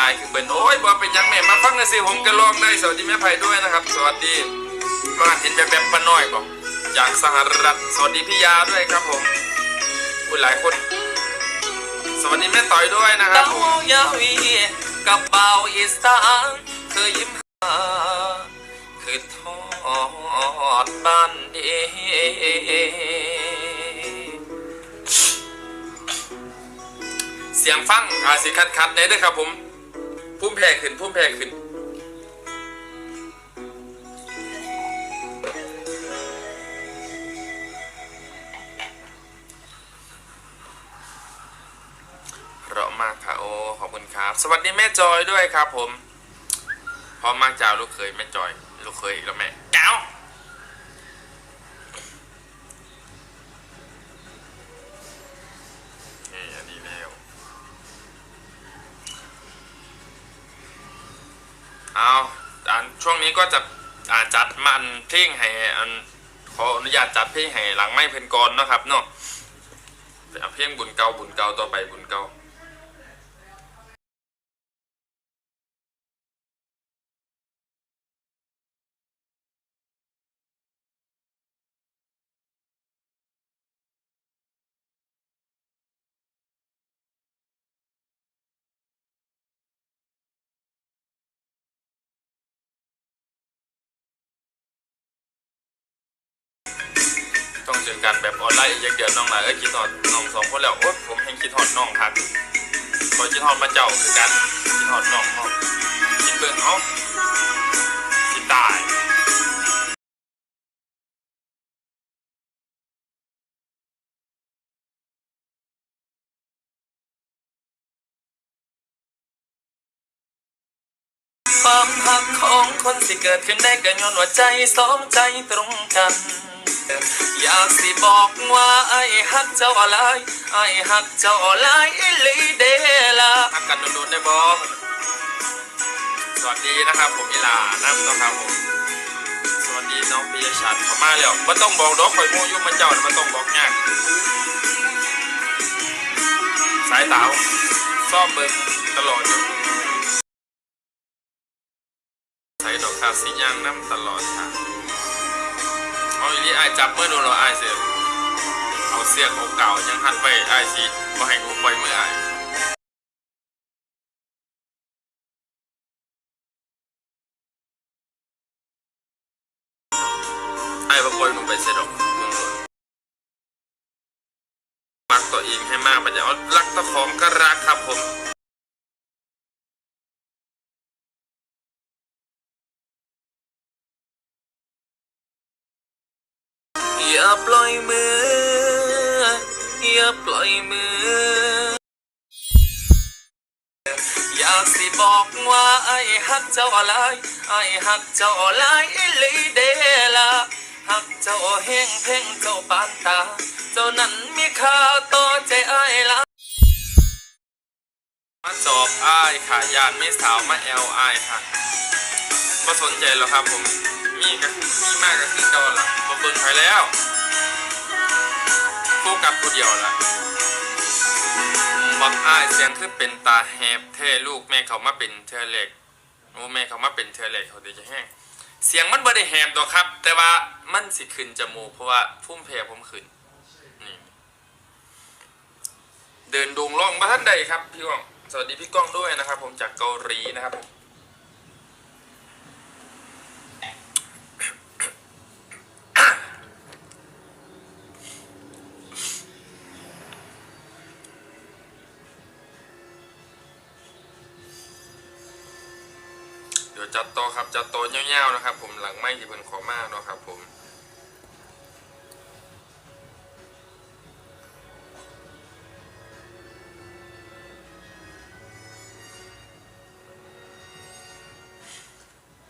ไลน์คือเบิ่นโอ้ยบ่เป็นยังแม่มาฟังหน่อยสิผมก็ลองได้สวัสดีแม่ไผ่ด้วยนะครับ สวัสดีมาเห็นแบบแบบป้าน้อยบ่จากสหรัฐสวัสดีพี่ยาด้วยครับผมอุ้ยหลายคน สวัสดีแม่ต่อยด้วยนะครับผมยาวีกับเบาอีสานเคยยิ้มหาคือทอดบ้านเดเสียงฟังอาสิคัดคัดได้ด้วยครับผม พุ่มแพงขึ้นพุ่มแพงขึ้น เราะมากค่ะโอ้ขอบคุณครับ สวัสดีแม่จอยด้วยครับผม พร้อมมากจ้าลูกเคยแม่จอย ลูกเคยอีกแล้วแม่ ช่วงนี้ก็จะอาจัดมันเพลงให้อันขออนุญาตจัดเพลงให้หลังไม่เพนกรนะครับเนาะเอาเพลงบุญเก่าบุญเก่าต่อไปบุญเก่า ต้องเจอกันแบบออนไลน์อีกเดือนน้องหลายเอ้ยคิดฮอดน้องสองคนแล้วโอ๊ยผมเห็นคิดฮอดน้องครับคอยคิดฮอดมาเจ้าคือกันคิดฮอดน้องพ่อคิดเบิ่งเอาคิดตายความหักของคนที่เกิดขึ้นได้ก็ย้อนว่าใจสองใจตรงกัน อยากสิบอกว่าไอ้ฮักเจ้าอะไรไอ้ฮักเจ้าอะไรอีหลีเดล่ะทักกันโดนๆได้บอสวัสดีนะครับ ผมอิลาน้ำนะครับผมสวัสดีน้องปิยชัดขอมาแล้วมันต้องบอกดอกข่อยโมยุ่มาเจ้ามันต้องบอกยากสายเต๋าซ่อมเบิ่งตลอดอยู่ใส่ดอกคาสีย่างน้ำตลอดค่ะ จับเมื่อโดนเราไอเสียเอาเสียกเก่ายังหัดไว้ไอายสิบ่ให้กูปล่อยเมื่อไอายไอ้บางคนลงไปเสียดอกมึงรักตัวเองให้มากไปจะเอารักตัวของก็รักครับผม ปล่อยมือ อย่าปล่อยมือ อยากสิบอกว่าไอ้ฮักเจ้าอะไรไอ้ฮักเจ้าอะไรอีหลีเดล่ะฮักเจ้าเฮงเพ่งเจ้าปานตา เจ้านั้นมีค่าต่อใจไอ้ละมาจอบอ้ายค่ะยานไม่สาวมาแอลอ้ายค่ะมาสนใจแล้วครับผม มีก็มีมากก็คือเก่าละมาเบิ่งไปแล้ว โฟกัสผู้เดียวละบักอ้ายเสียงคือเป็นตาแหบเทลูกแม่เขามาเป็นเทอเล็กโอ้แม่เขามาเป็นเทอเล็กเขาดีจะแห้งเสียงมันบ่ได้แหบดอกครับ แต่ว่ามันสิขึ้นจมูกเพราะว่าพุ่มเพลผมขึ้นนี่เดินดงล่องมาท่านใดครับพี่ก้องสวัสดีพี่ก้องด้วยนะครับ ผมจากเกาหลีนะครับผมะเงี้ยวๆนะครับ ผมหลังไม่ที่เพิ่นขอมากเนาะครับ ผม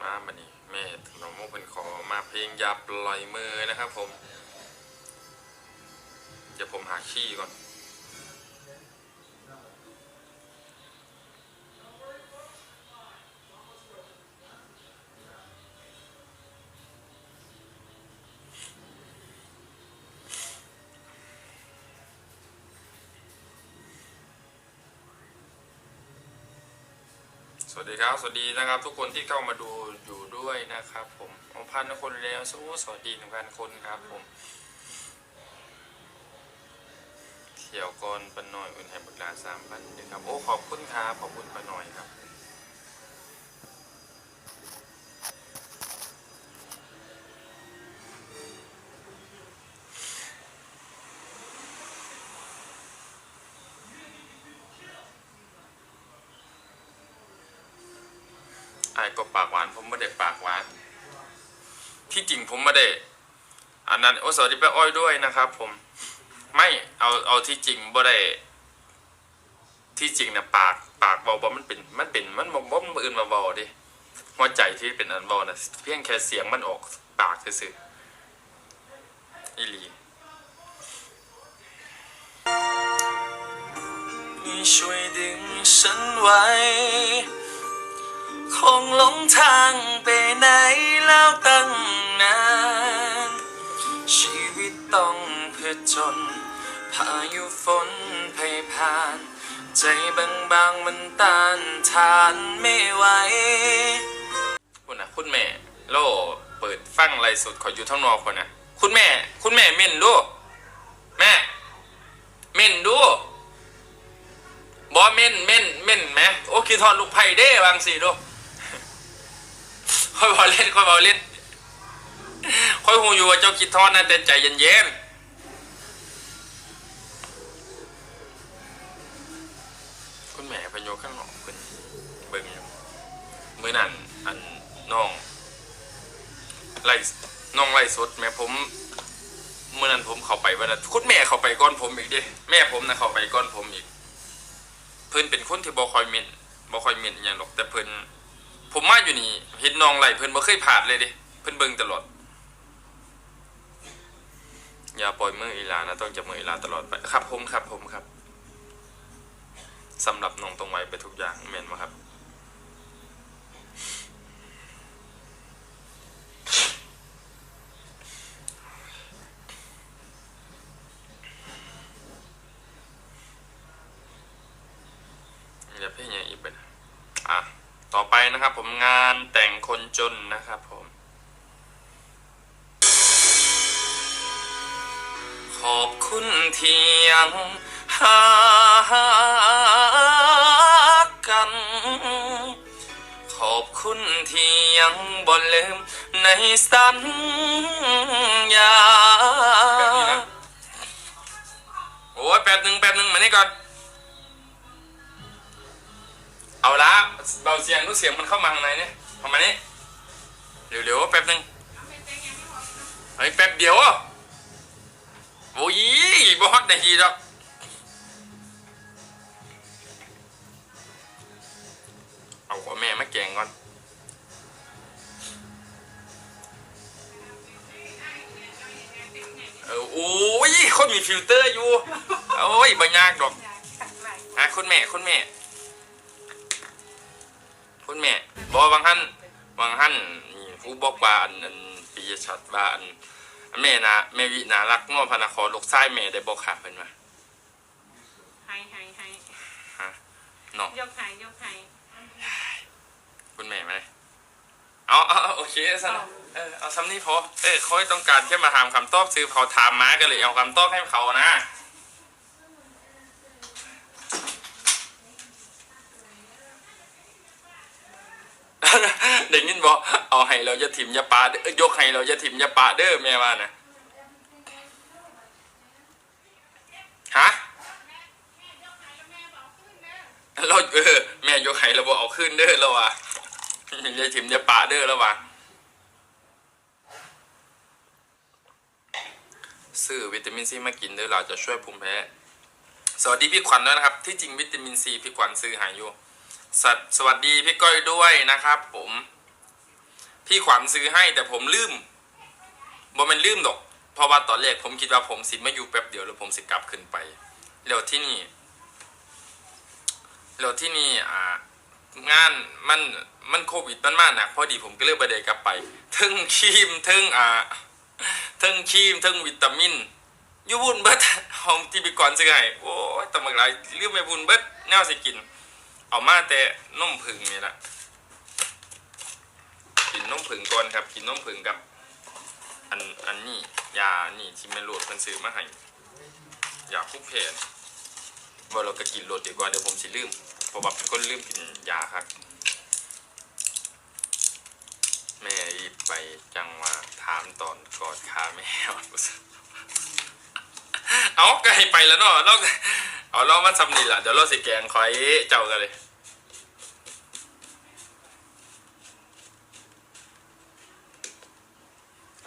มาบันนี้แม่น้องโมเป็นขอมาเพลงอยาปล่อยมือนะครับ ผมเดี๋ยวผมหาขี้ก่อน วัสดีครับ สวัสดีนะครับ ทุกคนที่เข้ามาดูอยู่ด้วยนะครับ ผมองพันคนแล้วสู้สวัสดีหนึ่งพันคนครับผมเขียวก่อนปนหน่อยอุ่นแหบุตรหลาสามพันนะครับโอ้ขอบคุณครับขอบคุณปนหน่อยครับ ไอ้ายก็ปากหวานผม ไม่ได้ปากหวาน ที่จริงผมไม่ได้อันนั้นโอ้สวัสดีป้าอ้อยด้วยนะครับ ผมไม่เอาเอาที่จริงบ่ได้ ที่จริงนะปากปากเบาๆมันเป็นมันเป็นมันบ่บ่มันอื่นมาเบาดิหัวใจที่เป็นอันเบานะเพียงแค่เสียงมันออกปากซื่อๆอีหลีช่วยดึงฉันไว้ คงหลงทางไปไหนแล้วตั้งนาน ชีวิตต้องเพื่อจน พายุฝนพยผ่าน ใจบางๆมันต้านทานไม่ไหวคุณนะคุณแม่โลเปิดฟังไรสุดขออยู่ทั้งนอกคนนะคุณแม่ คุณแม่เม่นดู แม่ เม่นดูบอเม่นเม่นเม่นไหมโอ้คิดทอดลูกไผ่เด้บางสิดู ค่อยบอเล่นค่อยบอเล่นค่อยหูอยู่ว่าเจ้าคิดทอดนะแต่ใจเย็นๆคุณแม่ไปโยข้างนอกคุณเบิ่งอยู่มือนั้นอันน้องไล่น้องไล่สดแม่ผมเมื่อนั้นผมเข้าไปวันนั้นคุณแม่เข้าไปก่อนผมอีกเดิแม่ผมนะเข้าไปก่อนผมอีก เพิ่นเป็นคนที่บ่คอยเม่นบ่คอยเม่นอย่างหรอกแต่เพิ่น ผมมาอยู่นี่เห็นน้องไหลเพิ่นบ่เคยผ่านเลยเดิเพิ่นเบิ่งตลอด อย่าปล่อยมืออีหลานะต้องจับมืออีหลาตลอดไปครับผมครับผมครับสำหรับน้องตรงไว้ไปทุกอย่างแม่นบ่ครับ เดี๋ยวเพลงอย่างอีกเป็นอะ ต่อไป นะครับ ผมงานแต่งคนจนนะครับผม ขอบคุณที่ยังหากัน ขอบคุณที่ยังบ่ลืมในสัญญาโอ้ยแป๊บหนึ่งแป๊บหนึ่งมานี่ก่อน เอาละเบาเสียงรู้เสียงมันเข้ามาข้างในเนี่ยเข้ามานี่เร็วๆแป๊บหนึ่งเฮ้ยแป๊บเดียวอะโอ้ยบอสนาทีดอกเอาหัวแม่มาแกงก่อนเออโอ้ยคนมีฟิลเตอร์อยู่โอ้ยบ่ยากดอกอะคุณแม่คุณแม่ คุณแม่บอกว่าบางท่านวังหั่นนี่ผู้บอกว่าอันอันปิยชัดว่าอันแม่นะแม่วินารักง้อพนาคอลูกชายแม่ได้บอกขาเพิ่นว่าให้ให้ให้ฮะเนาะยกให้ยกให้คุณแม่ไหมเอาเอาเอาโอเคสนะเออเอาซ้ำนี้พอเออเขาต้องการแค่มาถามคำตอบซื้อเขาถามมาก็เลยเอาคำตอบให้เขานะ เด็ กยินบอกเอาให้เราจะถิ่มยาปาเด้อยกให้เราจะถิ่มยาปาเด้อแม่ว่านะฮะเราเออแม่ยกให้เราบอกเอาขึ้นเด้อแล้วว่ะอยาถิ่มยาปาเด้อแล้วว่ะซื้อวิตามินซีมากินเด้อเราจะช่วยภูมิแพ้สวัสดีพี่ขวัญด้วยนะครับ ที่จริงวิตามินซีพี่ขวัญซื้อหายอยู่สวัสดีพี่ก้อยด้วยนะครับผม พี่ขวัญซื้อให้แต่ผมลืมบ่มันลืมดอก เพราะว่าตอนแรกผมคิดว่าผมสิมาอยู่แป๊บเดียวแล้วผมสิกลับขึ้นไปแล้วที่นี่แล้วที่นี่อ่างานมันมันโควิดมันมากหนักพอดีผมก็เลยบ่ได้กลับไปทึ่งครีมทึ่งอ่าทึ่งครีมทึ่งวิตามินยูบุญเบิดห้องที่พี่ก่อนซื้อให้โอ้ยตะมักหลายลืมไปบุญเบิดแนวสิกิน เอามาแต่นมผึ่งนี่แหละ กินนมผึ่งก่อนครับ กินนมผึ่งกับ อันอันนี้ยานี่ที่แม่โหลดเพิ่นซื้อมาให้ยาคุกเพนว่าเราก็กินโหลดดีกว่าเดี๋ยวผมสิลืมเพราะว่าเป็นคนลืมกินยาครับ แม่รีบไปจังว่าถามตอนกอดขาแมวเอาไกลไปแล้วเนาะเราเอาเรามาทำนี่ละเดี๋ยวเราสิแกงคอยเจ้ากันเลย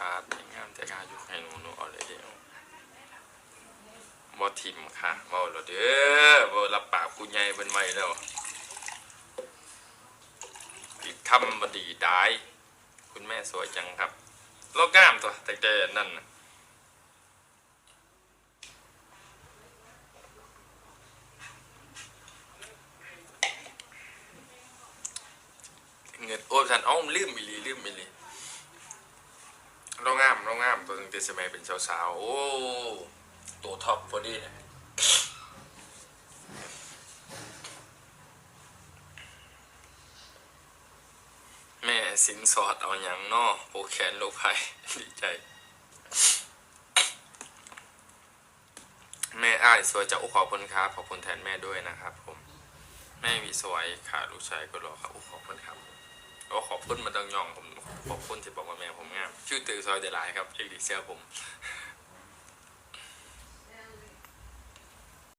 อาดงามแต่กาอยู่ให้หนูหนูเอาเลยเดียว บ่ทิมค่ะบ่เราเด้อบ่รับปากคุณใหญ่เป็นไว้แล้วอีกคำบดีได้คุณแม่สวยจังครับโลกงามตัวแต่แกนั่นเงินโอ้ฉันอ้อมลืมอีหลีลืมอีหลีเรางามเรางามตัวตั้งแต่สมัยเป็นสาวๆโอ้ ตัวท็อปพอดีนะแม่สินสอดเอาอย่างนอโปแขนโลกภัยดีใจ แม่อ้ายสวยจะอุขอบคุณครับขอบคุณแทนแม่ด้วยนะครับผม แม่มีสวยขาลูกชายก็รอครับอุขอบคุณครับก็ขอบคุณมาดังยองผมขอบคุณที่บอกว่าแม่ผมงามชื่อตือซอยเดลายครับเอกดีเซียผม